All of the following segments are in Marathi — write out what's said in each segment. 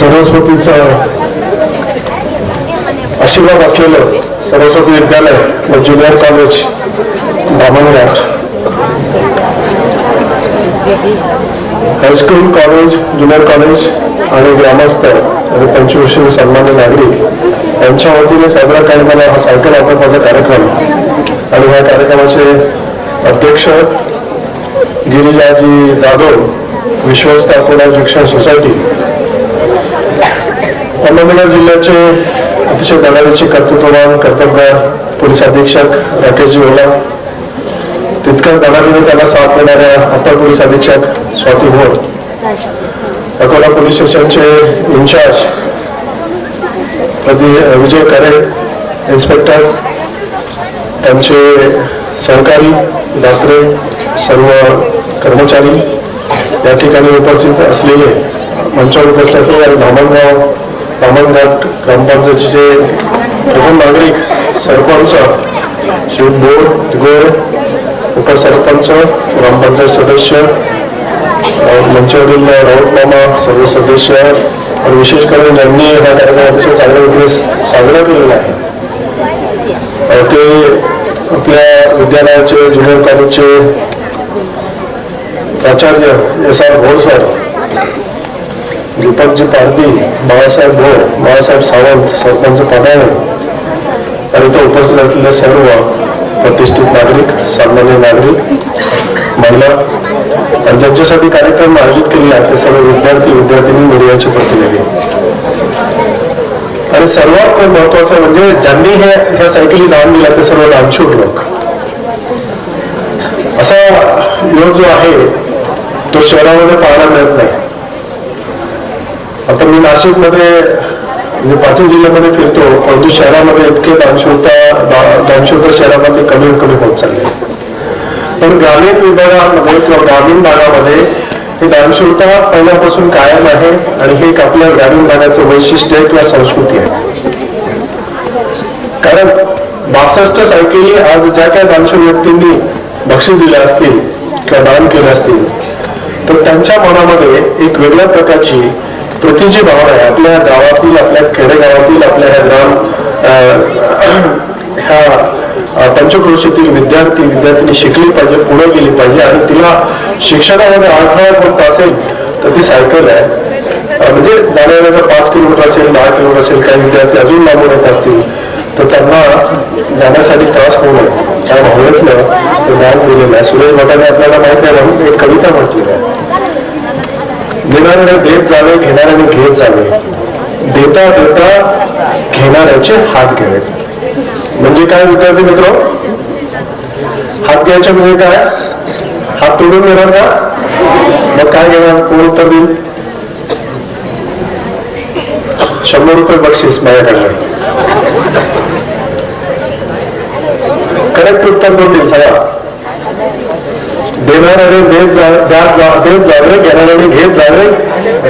सरस्वतीचा आशीर्वाद असलेलं सरस्वती विद्यालय व junior college Dhamanghat high school college junior college आणि ग्रामस्थ आणि पंचवर्षीय सन्मान्य नागरिक यांच्या वतीने साजरा करणारा हा सायकल वाटपाचा कार्यक्रम. आणि या कार्यक्रमाचे अध्यक्ष गिरिजाजी जाधव विश्वस्त अकोला शिक्षण सोसायटी अहमदनगर जिल्ह्याचे अतिशय दलालीचे कर्तृत्ववान कर्तव्यगार पोलीस अधीक्षक राकेशजी ओला तितक्याच दलालीने त्याला साथ देणाऱ्या अप्पर पोलीस अधीक्षक स्वाती भोर. अकोला पोलीस स्टेशनचे इन्चार्ज प्रदी विजय करे इन्स्पेक्टर त्यांचे सहकारी दात्रे सर्व कर्मचारी या ठिकाणी उपस्थित असलेले मंचावर उपस्थित असलेले आणि धामणगाव धामणघाट ग्रामपंचायतीचे प्रथम नागरिक सरपंच श्री बोर गोर उपसरपंच ग्रामपंचायत सदस्य अ, मंचावरील राऊत मामा सर्व सदस्य आणि विशेष करून ज्यांनी हा कार्यक्रम अतिशय चांगल्या रीतीने साजरा केलेला आहे. ते आपल्या विद्यालयाचे ज्युनियर कॉलेजचे प्राचार्य S R Bhor sir Deepakji Pardi Balasaheb Bhor Balasaheb Sawant सरपंच पडाळे आणि तो उपस्थित असलेले सर्व प्रतिष्ठित नागरिक सामान्य नागरिक महिला आणि ज्यांच्यासाठी कार्यक्रम आयोजित केलेला आहेत ते सर्व विद्यार्थी विद्यार्थिनी मीडियाचे प्रतिनिधी. आणि सर्वात महत्वाचं म्हणजे ज्यांनी हे ह्या सायकली दान दिला ते सर्व लांछूक लोक. असा योग जो आहे तो शहरामध्ये पाहायला मिळत नाही. आता मी नाशिकमध्ये म्हणजे पाचही जिल्ह्यामध्ये फिरतो परंतु शहरामध्ये इतके दानशूरता दानशूरता शहरामध्ये कमी कमी होत चालले पण ग्रामीण विभागामध्ये किंवा ग्रामीण भागामध्ये हे दानशूरता पहिल्यापासून कायम आहे आणि हे एक आपल्या ग्रामीण भागाचं वैशिष्ट्य आहे किंवा संस्कृती आहे. कारण बासष्ट सायकली आज ज्या काही दानशूर व्यक्तींनी बक्षीस दिल्या असतील किंवा दान केले असतील तर त्यांच्या मनामध्ये एक वेगळ्या प्रकारची प्रतीची भावना आहे. आपल्या गावातील आपल्या खेडेगावातील आपल्या ह्या ग्राम ह्या पंचक्रोशीतील विद्यार्थी विद्यार्थ्यांनी शिकली पाहिजे पुढे गेली पाहिजे आणि तिला शिक्षणामध्ये अडथळा होत असेल तर ती सायकल आहे. म्हणजे म्हणजे येण्याचा पाच किलोमीटर असेल दहा किलोमीटर असेल काही विद्यार्थी अजून लांबून येत असतील तर त्यांना जाण्यासाठी त्रास होऊ नये. त्या भावनेतलं ज्ञान दिलेलं आहे. सुरेश भटाने आपल्याला माहिती आहे म्हणून एक कविता म्हटलेली आहे. देणाऱ्याने देत जावे घेणाऱ्याने घेत जावे. देता देता घेणाऱ्याचे हात घ्यावेत म्हणजे काय विद्यार्थी मित्र? हात घ्यायचे म्हणजे काय? हात तोडून देणार का? मग काय घेणार? कोण उत्तर देईल? शंभर रुपये बक्षीस माझ्याकडे. करेक्ट उत्तर कोण देईल? सगळा देणाऱ्याने देत जा देत जावे घेणाऱ्याने घेत जावे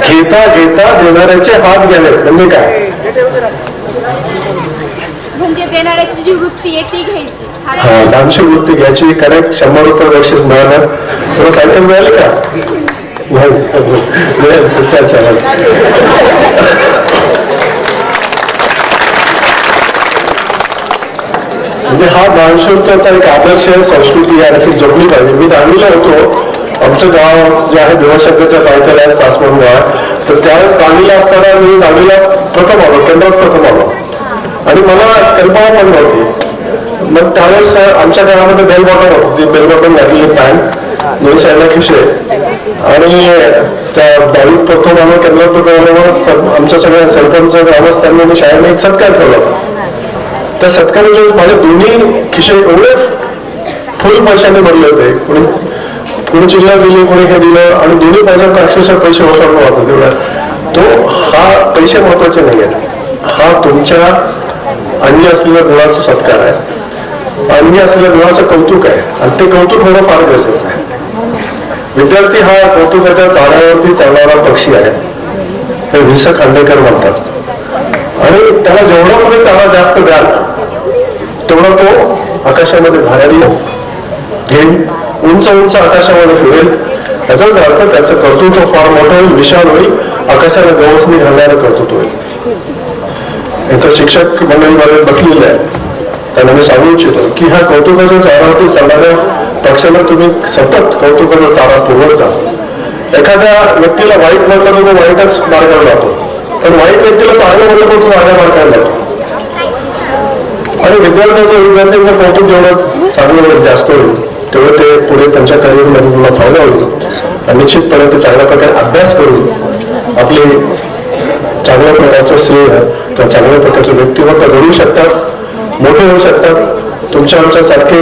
घेता घेता देणाऱ्याचे हात घ्यावे म्हणजे काय? म्हणजे हा. हा दानशूर वृत्ती घ्यायची. करेक्ट. शंभर रुपये बक्षीस मिळालं. तुला सायकल मिळाली का? नाही. मिळेल. अच्छा अच्छा म्हणजे हा महाराष्ट्राचा एक आदर्श आहे संस्कृती आहे आणि जपली पाहिजे. मी दांडीला होतो. आमचं गाव जे आहे देवाशंकरच्या पायथ्याला आहे चासमन गाव. तर त्यावेळेस दांडीला असताना मी दांडीला प्रथम आलो केंद्रात प्रथम आलो. आणि मला कल्पना पण नव्हती. मग त्यावेळेस आमच्या घरामध्ये बेल बॉटन होती. ती बेल बॉटन घातलेली पॅन्ट दोन साईडला खिशे. आणि त्या दहावीत प्रथम आलो केंद्रात प्रथम आल्यावर आमच्या सगळ्या सरपंच ग्रामस्थांनी आणि शाळेने एक सत्कार केला. त्या सत्काराच्या वेळेस माझे दोन्ही खिशे एवढे फुल पैशाने भरले होते. कोणी कोणी चिल्ला दिली कोणी हे दिलं आणि दोन्ही पैशात अक्षरशः पैसे ओसरलो होते. तेवढा तो हा पैसे महत्त्वाचे नाही आहेत हा तुमच्या अन्य असलेल्या गुणाचा सत्कार आहे. अन्य असलेल्या गुणाचं कौतुक आहे. आणि ते कौतुक होणं फार गरजेचं आहे. विद्यार्थी हा कौतुकाच्या चाळ्यावरती चालणारा पक्षी आहे. हे विस स खांडेकर म्हणतात. आणि त्याला जेवढा तुम्ही चारा जास्त द्याल तेवढा तो आकाशामध्ये भारारी घेईल उंच उंच आकाशामध्ये फिरेल. याचाच अर्थ त्याचं कर्तृत्व फार मोठं होईल विशाल होईल. आकाशाला गवसणी घालणारं कर्तृत्व होईल. इथं शिक्षक मंडळीमध्ये बसलेले आहेत. त्यांना मी सांगू इच्छितो की ह्या कौतुकाच्या चारावरती चालणाऱ्या पक्षाला तुम्ही सतत कौतुकाचा चारा पुरवत जा. एखाद्या व्यक्तीला वाईट म्हटलं तर तो वाईटच मार्गाला जातो. पण वाईट व्यक्तीला चांगलं म्हटलं तर तो चांगल्या मार्गाला जातो. आणि विद्यार्थ्यांचं विद्यार्थ्यांचं कौतुक जेवढं चांगलं जास्त होईल तेवढं ते पुढे त्यांच्या करिअरमध्ये त्यांना फायदा होईल. आणि निश्चितपणे ते चांगल्या प्रकारे अभ्यास करून आपले चांगल्या प्रकारचं श्रेय किंवा चांगल्या प्रकारचं व्यक्तिमत्व घडू शकतात मोठे होऊ शकतात. तुमच्या आमच्या सारखे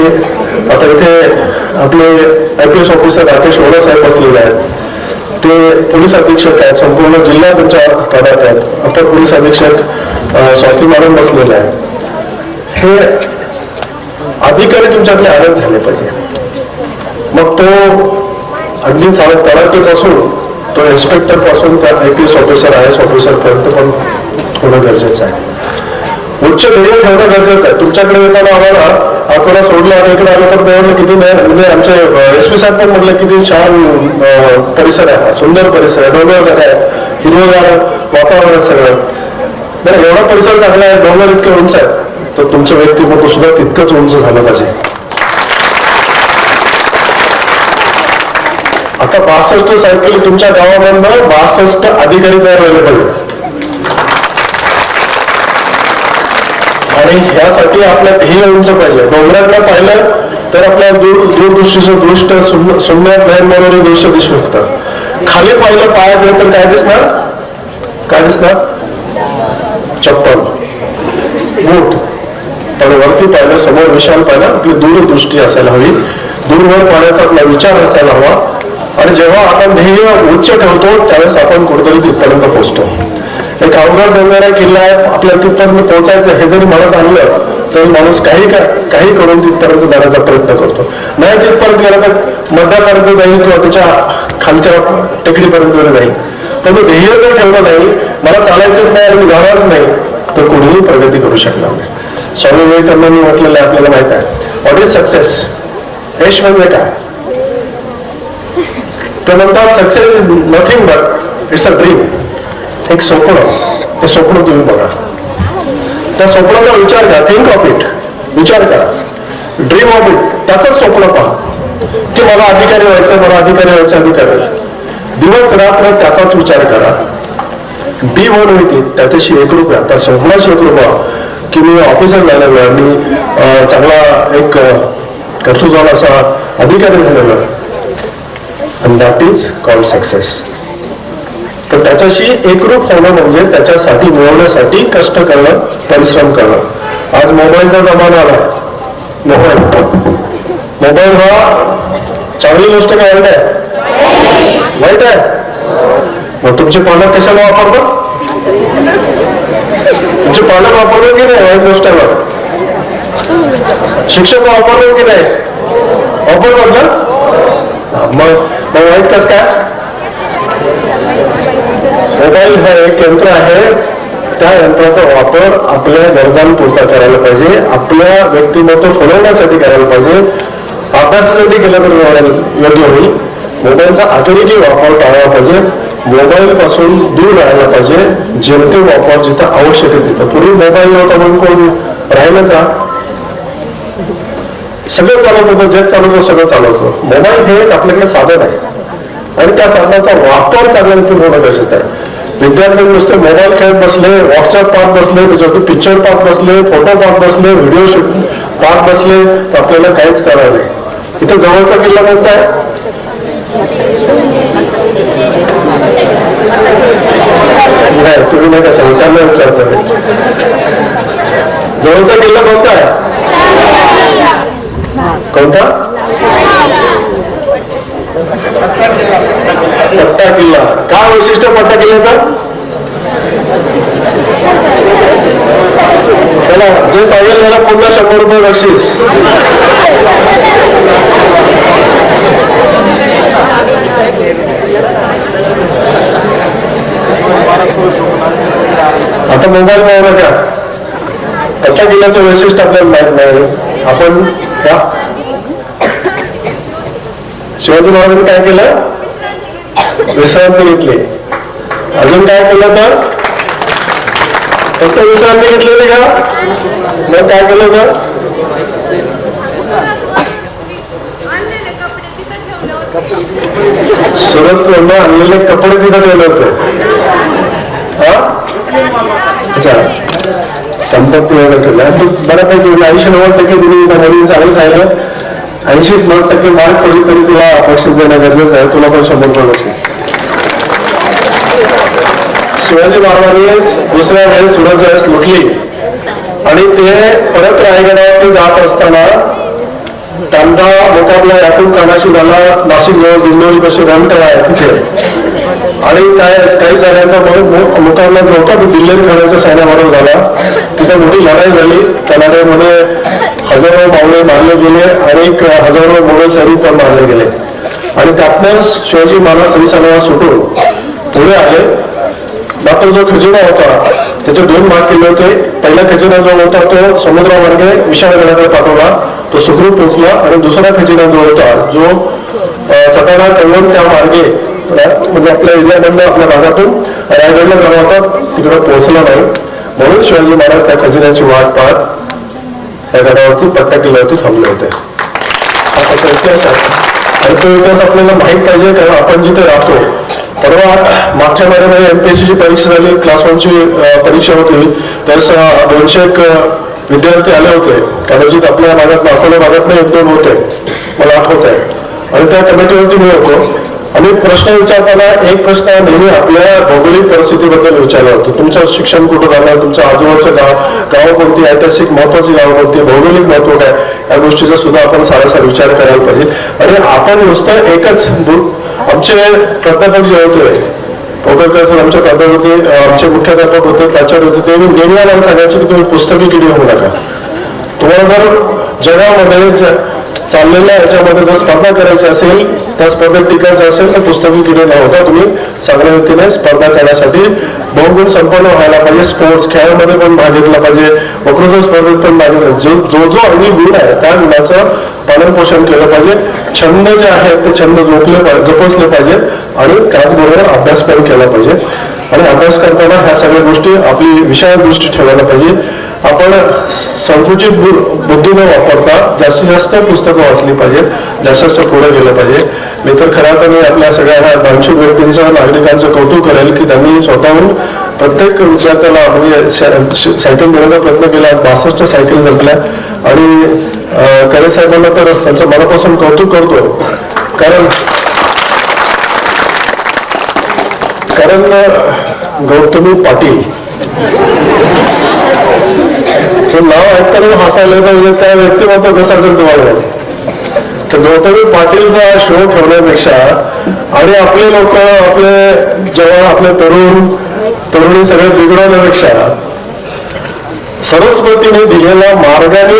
आता इथे आपले I P S officer Rakesh Ola साहेब बसलेले आहेत. ते पोलीस अधीक्षक आहेत संपूर्ण जिल्हा तुमच्या ताब्यात आहेत. अपर पोलीस अधीक्षक स्वाती मॅडम बसलेले आहेत. हे अधिकारी तुमच्याकडे आडत झाले पाहिजे. मग तो अगदी तलाठी असून तो इन्स्पेक्टरपासून त्या I P S officer I S officer पर्यंत पण होणं गरजेचं आहे. उच्च ध्येय ठेवणं गरजेचं आहे. तुमच्याकडे येताना आम्हाला आपल्याला सोडलं आणि इकडे आलं तर ते किती नाही. म्हणजे आमचे एस पी साहेब पण म्हटलं किती छान परिसर आहे. हा, सुंदर परिसर आहे. डोंगर आहे. हिरवगार वातावरण सगळं. बरं एवढा परिसर चांगला आहे. डोंगर इतके उंच आहे तर तुमचं व्यक्तिमत्व सुद्धा तितकंच उंच झालं पाहिजे. आता बासष्ट सायकल तुमच्या गावामधनं बासष्ट अधिकारी तयार व्हायला पाहिजे आणि ह्यासाठी आपल्या ध्येय उंच पाहिलं डोंगराकडे पाहिलं तर आपल्या दूरदृष्टीचं दृष्ट सुंदर नयनमनोरे दृश्य दिसू शकतात खाली पाहिलं पायाकडे गेलं तर काय दिसणार? काय दिसणार? चप्पल. बूट. पण वरती पाहिलं समोर विशाल पाहिलं आपली दूरदृष्टी असायला हवी. दूरवर पाहण्याचा आपला विचार असायला हवा. आणि जेव्हा आपण ध्येय उच्च ठेवतो त्यावेळेस आपण कुठेतरी तिथपर्यंत पोहोचतो. एक अवघड डोंगरा किल्ला आहे आपल्याला तिथपर्यंत पोहोचायचं हे जरी मनात आणलं तर माणूस काही काही करून तिथपर्यंत जाण्याचा प्रयत्न करतो. नाही तिथपर्यंत गेला तर मध्यापर्यंत जाईल किंवा त्याच्या खालच्या टेकडीपर्यंत जरी जाईल. पण तो ध्येय जर ठेवलं नाही मला चालायचंच नाही आणि मी नाही तर कोणीही प्रगती करू शकणार नाही. स्वामी विवेकानंदांनी म्हटलेलं आपल्याला माहीत आहे. व्हॉट इज सक्सेस यश म्हणजे काय ते म्हणतात success is nothing but it's a dream एक स्वप्न. ते स्वप्न तुम्ही बघा. त्या स्वप्नाचा विचार करा. थिंक ऑफ इट विचार करा. ड्रीम ऑफ इट त्याचंच स्वप्न पहा. की मला अधिकारी व्हायचं मला अधिकारी व्हायचं अधिकारी दिवस रात्र त्याचाच विचार करा. बी वन होती त्याच्याशी एक रुपया त्या स्वप्नाशी एक रुपया की मी ऑफिसर झालेलो आहे मी चांगला एक कर्तृत्वाला असा अधिकारी झालेलो आहे आणि दॅट इज कॉल्ड सक्सेस तर त्याच्याशी एकरूप होणं म्हणजे त्याच्यासाठी मिळवण्यासाठी कष्ट करणं परिश्रम करणं. आज मोबाईलचा जमाना आला मोबाईल. मोबाईल हा चांगली गोष्ट काय वाईट आहे? वाईट आहे. मग तुमचे पालक कशाला वापरतात तुमचे पालक वापरले की नाही? वाईट गोष्टीवर शिक्षक वापरले की नाही? वापरतात ना मग मग वाईट कस काय? मोबाईल हा एक यंत्र आहे. त्या यंत्राचा वापर आपल्या गरजांपुरता करायला पाहिजे. आपल्या व्यक्तिमत्व फुलवण्यासाठी करायला पाहिजे. अभ्यासासाठी केलं तर योग्य होईल. मोबाईलचा अतिरेकी वापर टाळला पाहिजे. मोबाईल पासून दूर राहायला पाहिजे. जेमते वापर जिथं आवश्यक आहे तिथं. पूर्वी मोबाईल नव्हता म्हणून कोण राहिलं का? सगळं चालवत होतं जग चालवत होतं सगळं चालवत मोबाईल हे एक आपल्याकडे साधन आहे. आणि त्या साधनाचा वापर चांगल्या रीतीने होणं गरजेचं आहे. विद्यार्थ्यांनी नुसते मोबाईल खेळत बसले व्हॉट्सअप पाहत बसले त्याच्यावरती पिक्चर पाहत बसले फोटो पाहत बसले व्हिडिओ शूट पाहत बसले तर आपल्याला काहीच कळणार नाही. इथं जवळचा किल्ला कोणता आहे? नाही तुम्ही नाही का सांगताना विचारता विचारतो जवळचा किल्ला कोणता आहे? कोणता? पट्टा किल्ला. काय वैशिष्ट्य पट्टा किल्ल्याचा? चला जे सांगेल त्याला पुन्हा शंभर रुपये बक्षीस. आता मोबाईल पाहू का? पट्टा किल्ल्याचं वैशिष्ट्य आपल्याला माहीत नाही. आपण का शिवाजी महाराजांनी काय केलं? विश्रांती घेतली. अजून काय केलं तर? फक्त विश्रांती घेतलेली का? मग काय केलं तर? सुरत आणलेले कपडे तिथं ठेवले होते. अच्छा. संपत्ती वगैरे ठेवले. तू बऱ्यापैकी म्हणजे ऐंशी नव्वद टक्के तुम्ही नवीन चांगलं सांगितलं. ऐंशी नव्वद टक्के मार्क करून तरी तुला बक्षीस देणं गरजेचं आहे. तुला पण शंभर रुपये बक्षीस शिवाजी महाराजांनी दुसऱ्या वेळेस सुरत वेळेस लुटली. आणि ते परत रायगडावरती जात असताना त्यांचा मुकाबला याकूब खानाशी झाला. नाशिक जवळ दिंडोरी कशी रंग आहे तिथे. आणि काय काही जागांचा म्हणून लोकांना मुकाबला जो होता तो दिल्ली खाण्याच्या झाला. तिथे मोठी लढाई झाली. त्या लढाईमध्ये हजारो मावळे मारले गेले आणि एक हजारो मोगल सैनिक पण मारले गेले. आणि त्यातनंच शिवाजी महाराज श्रीसनाला सुटून पुढे आले. मात्र जो खजिना होता त्याचे दोन भाग केले होते. पहिला खजिना जो होता तो समुद्रामार्गे विशाळगडाकडे पाठवला. तो सुखरूप पोहोचला आणि दुसरा खजिना जो होता जो अं, सटाणा कळवण त्या मार्गे म्हणजे आपल्या एरियामधनं आपल्या भागातून. रायगडला जाणार होता तिकडे पोहोचला नाही. म्हणून शिवाजी महाराज त्या खजिन्याची वाट पाहत या गडावरती पट्टा किल्ल्यावरती थांबले होते. हा त्याचा इतिहास आहे. आणि तो इतिहास आपल्याला माहीत पाहिजे कारण आपण जिथे राहतो. परवा मागच्या महिन्यामध्ये एमपीएससी ची परीक्षा झाली क्लास वनची परीक्षा होती. त्यावेळेस दोनशे एक विद्यार्थी आले होते. कदाचित आपल्या भागात अकोला भागात नाही एक दोन होते. मला आठवत आहे आणि त्या कमिटीवरती मी होतो. आणि प्रश्न विचारताना एक प्रश्न नेहमी आपल्या भौगोलिक परिस्थितीबद्दल विचारला होतो. तुमचं शिक्षण कुठं झालं? तुमचं आजूबाजूचं गाव गाव कोणती ऐतिहासिक महत्वाची गाव कोणती? भौगोलिक महत्त्व काय? या गोष्टीचा सुद्धा आपण सारासार विचार करायला पाहिजे. आणि आपण नुसतं एकच आमचे प्राध्यापक जे होते पोकरकर सर प्राध्यापक होते आमचे मुख्याध्यापक होते प्राचार्य होते ते नेहमी आम्हाला सांगायचे की तुम्ही पुस्तके किती होऊ नका तुम्हाला जर जगामध्ये चाललेल्या याच्यामध्ये जर स्पर्धा करायची असेल त्या स्पर्धेत टिकायचं असेल तर पुस्तकी किडे न होता तुम्ही चांगल्या रीतीने स्पर्धा करण्यासाठी बहुगुण संपन्न व्हायला पाहिजे. स्पोर्ट्स खेळामध्ये पण भाग घेतला पाहिजे. वक्तृत्व स्पर्धेत पण भाग घेतला जो जो जो अंगी गुण आहे त्या गुणाचं पालन पोषण केलं पाहिजे. छंद जे आहेत ते छंद जोपले पाहिजे जपसले पाहिजेत आणि त्याचबरोबर अभ्यास पण केला पाहिजे. आणि अभ्यास करताना ह्या सगळ्या गोष्टी आपली विषय दृष्टी ठेवायला पाहिजे. आपण संकुचित बुद्धी न वापरता जास्तीत जास्त पुस्तकं वाचली पाहिजेत जास्त जास्त पुढे गेलं पाहिजे. मी तर खरं तर मी आपल्या सगळ्या दानशूर व्यक्तींचं नागरिकांचं कौतुक करेल की त्यांनी स्वतःहून प्रत्येक विद्यार्थ्याला म्हणजे सायकल देण्याचा प्रयत्न केला बासष्ट सायकल जपल्या आणि करे साहेबांना तर त्यांचं मनापासून कौतुक करतो. कारण कारण गौतमी पाटील हे नाव ऐकताना हसायला पाहिजे म्हणजे त्या व्यक्तिमत्व घसरतील तुम्हाला तर गौतमी पाटीलचा शो ठेवण्यापेक्षा आणि आपले लोक आपले जेव्हा आपले तरुण तरुणी सगळे बिघडवण्यापेक्षा सरस्वतीने दिलेल्या मार्गाने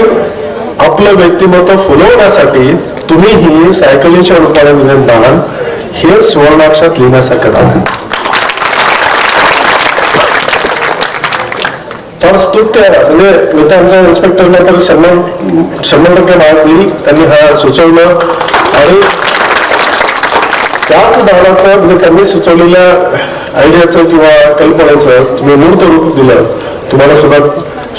आपलं व्यक्तिमत्व फुलवण्यासाठी तुम्ही ही सायकलीच्या रूपाने दिलेलं दान हे सुवर्णाक्षात लिहिण्यासारखं आहे. फार स्तुत्य आहे. म्हणजे मी तर आमच्या इन्स्पेक्टरला तर शंभर शंभर टक्के मार्क दिली त्यांनी हा सुचवलं. आणि त्याच दानाचं म्हणजे त्यांनी सुचवलेल्या आयडियाचं किंवा कल्पनेचं तुम्ही मूर्त रूप दिलं. तुम्हाला सुद्धा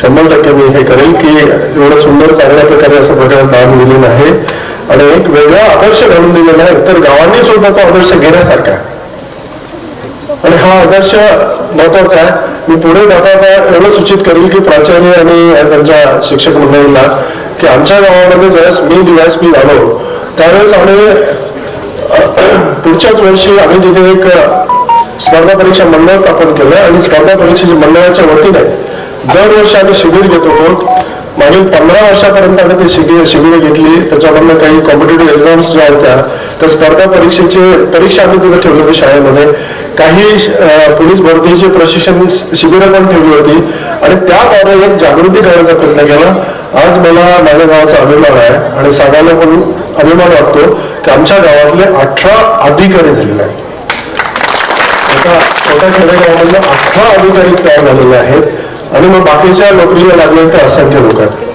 शंभर टक्के मी हे करेल की एवढं सुंदर चांगल्या प्रकारे असं प्रकारे दान दिलेलं आहे. आणि एक वेगळा आदर्श घालून दिलेला आहे. तर गावांनी सुद्धा तो आदर्श घेण्यासारखा आणि हा आदर्श महत्त्वाचा आहे. मी पुढे जाता एवढं सूचित करेल की प्राचार्य आणि त्यांच्या शिक्षक मंडळींना की आमच्या गावामध्ये ज्यावेळेस मी दिवस मी आलो त्यावेळेस आम्ही पुढच्याच वर्षी आम्ही तिथे एक स्पर्धा परीक्षा मंडळ स्थापन केलं आणि स्पर्धा परीक्षेच्या मंडळाच्या वतीने दरवर्षी आम्ही शिबिर घेत होतो. मागील पंधरा वर्षापर्यंत आम्ही ती शिबिर शिबिरं घेतली. त्याच्यामधनं काही कॉम्पिटेटिव्ह एक्झाम्स ज्या होत्या त्या स्पर्धा परीक्षेचे परीक्षा आम्ही तिथे ठेवली होती शाळेमध्ये. काही पोलीस भरतीचे प्रशिक्षण शिबिरं पण ठेवली होती. आणि त्याद्वारे एक जागृती करण्याचा प्रयत्न केला. आज मला माझ्या गावाचा अभिमान आहे. आणि सांगायला पण अभिमान वाटतो की आमच्या गावातले अठरा अधिकारी झालेले आहेत. एका छोट्या खेडेगावामधले अठरा अधिकारी तयार झालेले आहेत. आणि मग बाकीच्या नोकरीला लागले ते असंख्य लोक आहेत.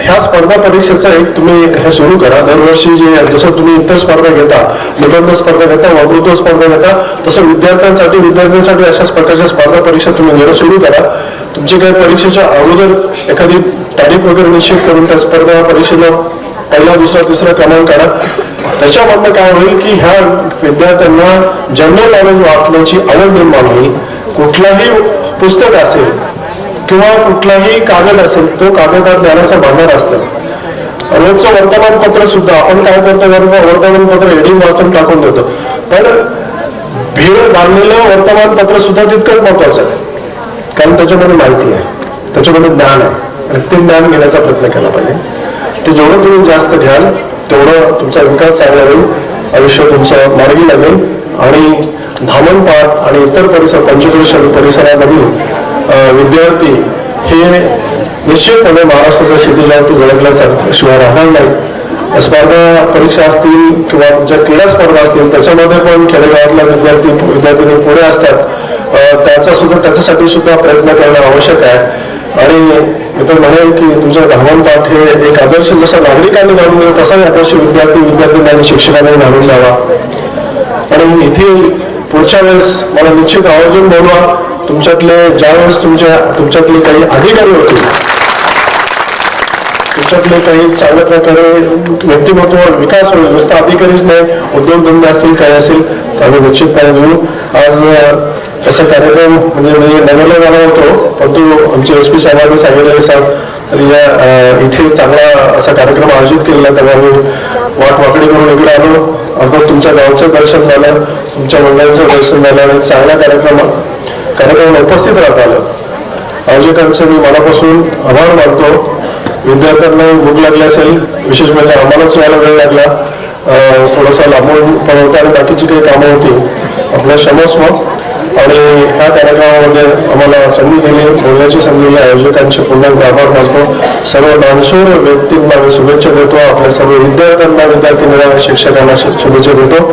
ह्या स्पर्धा परीक्षेचं एक तुम्ही हे सुरू करा. दरवर्षी जे जसं तुम्ही इतर स्पर्धा घेता निबंध स्पर्धा घेता वकृत्व स्पर्धा घेता तसं विद्यार्थ्यांसाठी विद्यार्थ्यांसाठी अशाच प्रकारच्या स्पर्धा परीक्षा तुम्ही घेणं सुरू करा. तुमची काही परीक्षेच्या अगोदर एखादी तारीख वगैरे निश्चित करून त्या स्पर्धा परीक्षेला पहिला दुसरा तिसरा क्रमांक काढा. त्याच्यामधनं काय होईल की ह्या विद्यार्थ्यांना जनरल नॉलेज वाचण्याची आवड निर्माण होईल. कुठलाही पुस्तक असेल किंवा कुठलाही कागद असेल तो कागद ज्ञानाचा भांडार असतं. रोजचं वर्तमानपत्र सुद्धा आपण काय करतो वर्तमानपत्र हेडिंग वाचून टाकून देतो. पण भीड बांधलेलं वर्तमानपत्र सुद्धा तितकंच महत्वाचं आहे. कारण त्याच्यामध्ये माहिती आहे. त्याच्यामध्ये ज्ञान आहे. आणि ते ज्ञान घेण्याचा प्रयत्न केला पाहिजे. ते जेवढं तुम्ही जास्त घ्याल तेवढं तुमचा विकास चांगला होईल आयुष्य तुमचं मार्गी लागेल आणि धामणपाट आणि इतर परिसर पंचक्रोशन परिसरामधील विद्यार्थी हे निश्चितपणे महाराष्ट्राच्या शेतीलावरती झळकल्याचा शिवाय राहणार नाही स्पर्धा परीक्षा असतील किंवा ज्या क्रीडा स्पर्धा असतील त्याच्यामध्ये पण खेडेगावातल्या विद्यार्थी विद्यार्थी पुढे असतात. त्याचा सुद्धा त्याच्यासाठी सुद्धा प्रयत्न करणं आवश्यक आहे. आणि मी तर म्हणेल की तुमचं धावण पाठ हे एक आदर्श जसा नागरिकांनी घालून दिला तसाही आदर्श विद्यार्थी विद्यार्थ्यांनी आणि शिक्षकांनी घालून द्यावा आणि इथे पुढच्या वेळेस मला निश्चित आवर्जून बोलवा. तुमच्यातले ज्यावेळेस तुमच्या तुमच्यातले काही अधिकारी होतील तुमच्यातले काही चांगल्या प्रकारे व्यक्तिमत्व विकास होईल नुसतं अधिकारीच नाही उद्योगधंदे असतील काही असेल तर आम्ही निश्चितपणे घेऊ आज असा कार्यक्रम म्हणजे मी नगरला जाणार होतो परंतु आमचे एस पी साहेबांनी सांगितलेले साहेब तर या इथे चांगला असा कार्यक्रम आयोजित केलेला त्यामुळे आम्ही वाट वाकडी करून इकडे आलो. अर्थात तुमच्या गावचं दर्शन झालं तुमच्या मंडळाचं दर्शन झालं आणि चांगल्या कार्यक्रम कार्यक्रमाला उपस्थित राहता आलं. आयोजकांचं मी मनापासून आभार मानतो. विद्यार्थ्यांना भूक लागली असेल विशेष म्हणजे आम्हालाच यायला वेळ लागला. थोडासा लांबून पण होता आणि बाकीची काही कामं होती. आपल्या क्षमस्व आणि ह्या कार्यक्रमामध्ये आम्हाला संधी दिली बोलण्याची संधी दिली. आयोजकांचे पुन्हा आभार मानतो. सर्व दानशूर व्यक्तींना मी शुभेच्छा देतो. आपल्या सर्व विद्यार्थ्यांना विद्यार्थी शिक्षकांना शुभेच्छा देतो.